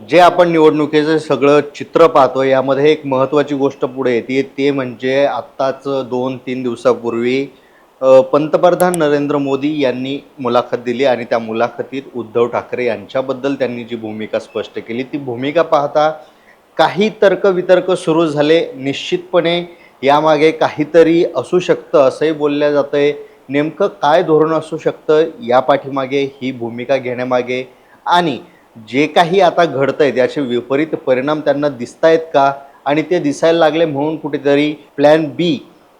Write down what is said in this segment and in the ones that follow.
जे आपण निवडणुकीचं सगळं चित्र पाहतो यामध्ये एक महत्त्वाची गोष्ट पुढे येते ते म्हणजे आत्ताच दोन तीन दिवसापूर्वी पंतप्रधान नरेंद्र मोदी यांनी मुलाखत दिली आणि त्या मुलाखतीत उद्धव ठाकरे यांच्याबद्दल त्यांनी जी भूमिका स्पष्ट केली ती भूमिका पाहता काही तर्कवितर्क सुरू झाले. निश्चितपणे यामागे काहीतरी असू शकतं असंही बोलल्या जातं आहे नेमकं काय धोरण असू शकतं या पाठीमागे ही भूमिका घेण्यामागे आणि जे काही आता घडत आहे त्याचे विपरीत परिणाम त्यांना दिसत आहेत का? आणि ते दिसायला लागले म्हणून कुठेतरी प्लॅन बी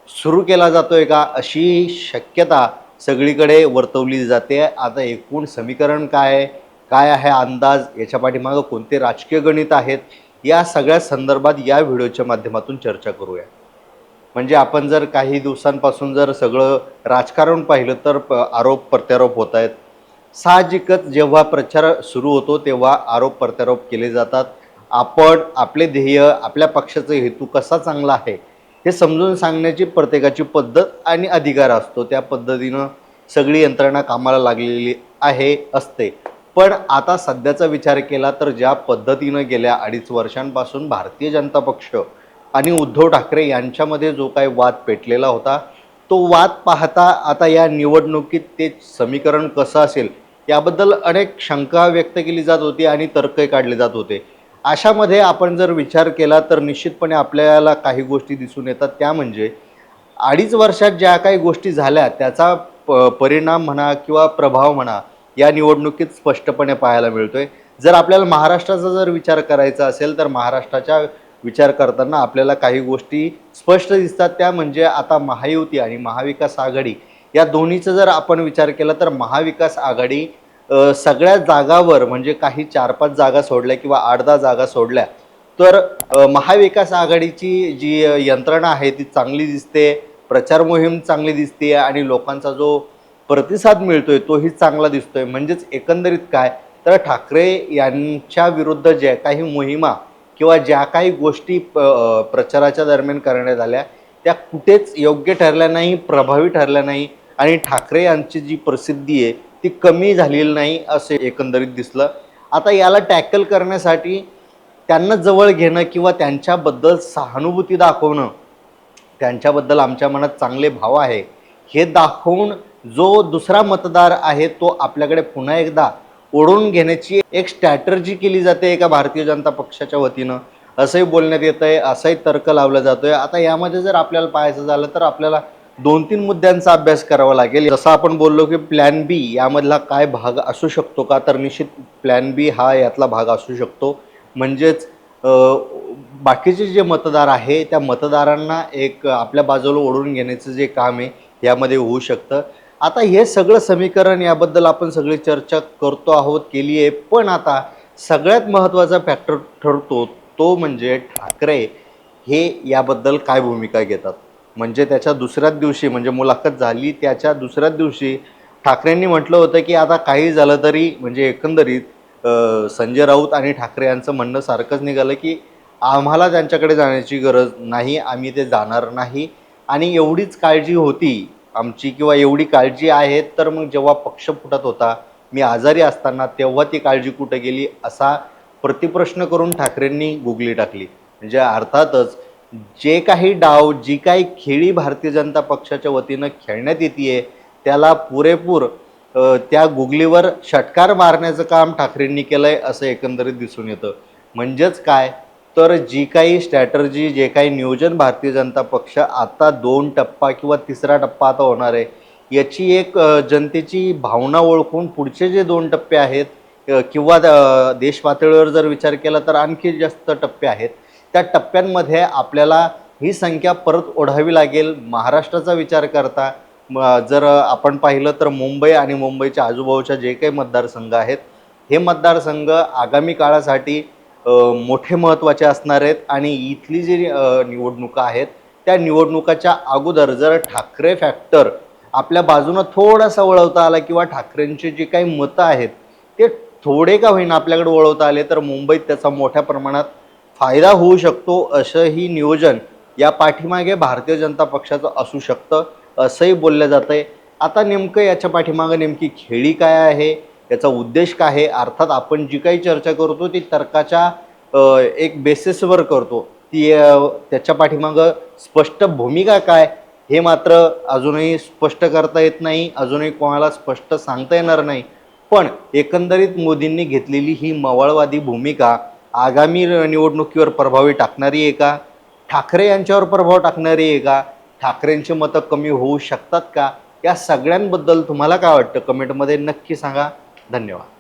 सुरू केला जातोय का? अशी शक्यता सगळीकडे वर्तवली जाते. आता एकूण समीकरण काय काय आहे अंदाज? याच्या पाठीमागं कोणते राजकीय गणित आहेत? या सगळ्या संदर्भात या व्हिडिओच्या माध्यमातून चर्चा करूया. म्हणजे आपण जर काही दिवसांपासून जर सगळं राजकारण पाहिलं तर प- आरोप प्रत्यारोप होत आहेत साहजिकच जेव्हा प्रचार सुरू होतो तेव्हा आरोप प्रत्यारोप केले जातात. आपण आपले ध्येय आपल्या पक्षाचा हेतू कसा चांगला आहे हे समजून सांगण्याची प्रत्येकाची पद्धत आणि अधिकार असतो. त्या पद्धतीनं सगळी यंत्रणा कामाला लागलेली आहे असते. पण आता सध्याचा विचार केला तर ज्या पद्धतीनं गेल्या अडीच वर्षांपासून भारतीय जनता पक्ष आणि उद्धव ठाकरे यांच्यामध्ये जो काही वाद पेटलेला होता तो वाद पाहता आता या निवडणुकीत ते समीकरण कसं असेल याबद्दल अनेक शंका व्यक्त केली जात होती आणि तर्कही काढले जात होते. अशामध्ये आपण जर विचार केला तर निश्चितपणे आपल्याला काही गोष्टी दिसून येतात. त्या म्हणजे अडीच वर्षात ज्या काही गोष्टी झाल्या त्याचा प परिणाम म्हणा किंवा प्रभाव म्हणा या निवडणुकीत स्पष्टपणे पाहायला मिळतोय. जर आपल्याला महाराष्ट्राचा जर विचार करायचा असेल तर महाराष्ट्राच्या विचार करताना आपल्याला काही गोष्टी स्पष्ट दिसतात. त्या म्हणजे आता महायुती आणि महाविकास आघाडी या दोन्हीचा जर आपण विचार केला तर महाविकास आघाडी सगळ्या जागावर म्हणजे काही चार पाच जागा सोडल्या किंवा आठ दहा जागा सोडल्या तर महाविकास आघाडीची जी यंत्रणा आहे ती चांगली दिसते प्रचार मोहीम चांगली दिसते आणि लोकांचा जो प्रतिसाद मिळतोय तोही चांगला दिसतोय. म्हणजेच एकंदरीत काय? तर ठाकरे यांच्या विरुद्ध ज्या काही मोहिमा किंवा ज्या काही गोष्टी प- प्रचाराच्या दरम्यान करण्यात आल्या त्या कुठेच योग्य ठरल्या नाही प्रभावी ठरल्या नाही. आणि ठाकरे यांची जी प्रसिद्धी आहे ती कमी झालेली नाही असे एकंदरीत दिसलं. आता याला टॅकल करण्यासाठी त्यांना जवळ घेणं किंवा त्यांच्याबद्दल सहानुभूती दाखवणं त्यांच्याबद्दल आमच्या मनात चांगले भाव आहे हे दाखवून जो दुसरा मतदार आहे तो आपल्याकडे पुन्हा एकदा ओढून घेण्याची एक स्ट्रॅटर्जी केली जाते एका भारतीय जनता पक्षाच्या वतीनं. असंही बोलण्यात येतं आहे असाही तर्क लावला जातो आहे आता यामध्ये जर आपल्याला पाहायचं झालं तर आपल्याला दोन तीन मुद्द्यांचा अभ्यास करावा लागेल. जसं आपण बोललो की प्लॅन बी यामधला काय भाग असू शकतो का? तर निश्चित प्लॅन बी हा यातला भाग असू शकतो. म्हणजेच बाकीचे जे मतदार आहे त्या मतदारांना एक आपल्या बाजूला ओढून घेण्याचं जे काम आहे यामध्ये होऊ शकतं. आता हे सगळं समीकरण याबद्दल आपण सगळी चर्चा करतो आहोत केली आहे. पण आता सगळ्यात महत्त्वाचा फॅक्टर ठरतो तो म्हणजे ठाकरे हे याबद्दल काय भूमिका घेतात? म्हणजे त्याच्या दुसऱ्याच दिवशी म्हणजे मुलाखत झाली त्याच्या दुसऱ्याच दिवशी ठाकरेंनी म्हटलं होतं की आता काही झालं तरी म्हणजे एकंदरीत संजय राऊत आणि ठाकरे यांचं म्हणणं सारखंच निघालं की आम्हाला त्यांच्याकडे जाण्याची गरज नाही आम्ही ते जाणार नाही. आणि एवढीच काळजी होती आमची किंवा एवढी काळजी आहे तर मग जेव्हा पक्ष फुटत होता मी आजारी असताना तेव्हा ती काळजी कुठं गेली असा प्रतिप्रश्न करून ठाकरेंनी गुगली टाकली. म्हणजे अर्थातच जे काही डाव जी काही खेळी भारतीय जनता पक्षाच्या वतीनं खेळण्यात येते त्याला पुरेपूर त्या गुगलीवर षटकार मारण्याचं काम ठाकरेंनी केलं आहे असं एकंदरीत दिसून येतं. म्हणजेच काय? तर जी काही स्ट्रॅटर्जी जे काही नियोजन भारतीय जनता पक्ष आता दोन टप्पा किंवा तिसरा टप्पा आता होणार आहे याची एक जनतेची भावना ओळखून पुढचे जे दोन टप्पे आहेत किंवा अ, देश पातळीवर जर विचार केला तर आणखी जास्त टप्पे आहेत. त्या टप्प्यांमध्ये आपल्याला ही संख्या परत ओढावी लागेल. महाराष्ट्राचा विचार करता म- जर आपण पाहिलं तर मुंबई आणि मुंबईच्या आजूबाजूच्या जे काही मतदारसंघ आहेत हे मतदारसंघ आगामी काळासाठी मोठे महत्त्वाचे असणार आहेत आणि इथली जी निवडणुका आहेत त्या निवडणुकाच्या अगोदर जर ठाकरे फॅक्टर आपल्या बाजूनं थोडासा वळवता आला किंवा ठाकरेंची जी काही मतं आहेत ते थोडे का होईना आपल्याकडे वळवता आले तर मुंबईत त्याचा मोठ्या प्रमाणात फायदा होऊ शकतो असंही नियोजन या पाठीमागे भारतीय जनता पक्षाचं असू शकतं असंही बोललं जातं आहे आता नेमकं याच्या पाठीमागं नेमकी खेळी काय आहे याचा उद्देश काय आहे? अर्थात आपण जी काही चर्चा करतो ती तर्काच्या एक बेसिसवर करतो. ती त्याच्या पाठीमागं स्पष्ट भूमिका काय हे मात्र अजूनही स्पष्ट करता येत नाही अजूनही कोणाला स्पष्ट सांगता येणार नाही. पण एकंदरीत मोदींनी घेतलेली ही मवाळवादी भूमिका आगामी निवडणुकीवर प्रभावी टाकणारी आहे का? ठाकरे यांच्यावर प्रभाव टाकणारी आहे का? ठाकरेंची मतं कमी होऊ शकतात का? या सगळ्यांबद्दल तुम्हाला काय वाटतं? कमेंटमध्ये नक्की सांगा. धन्यवाद.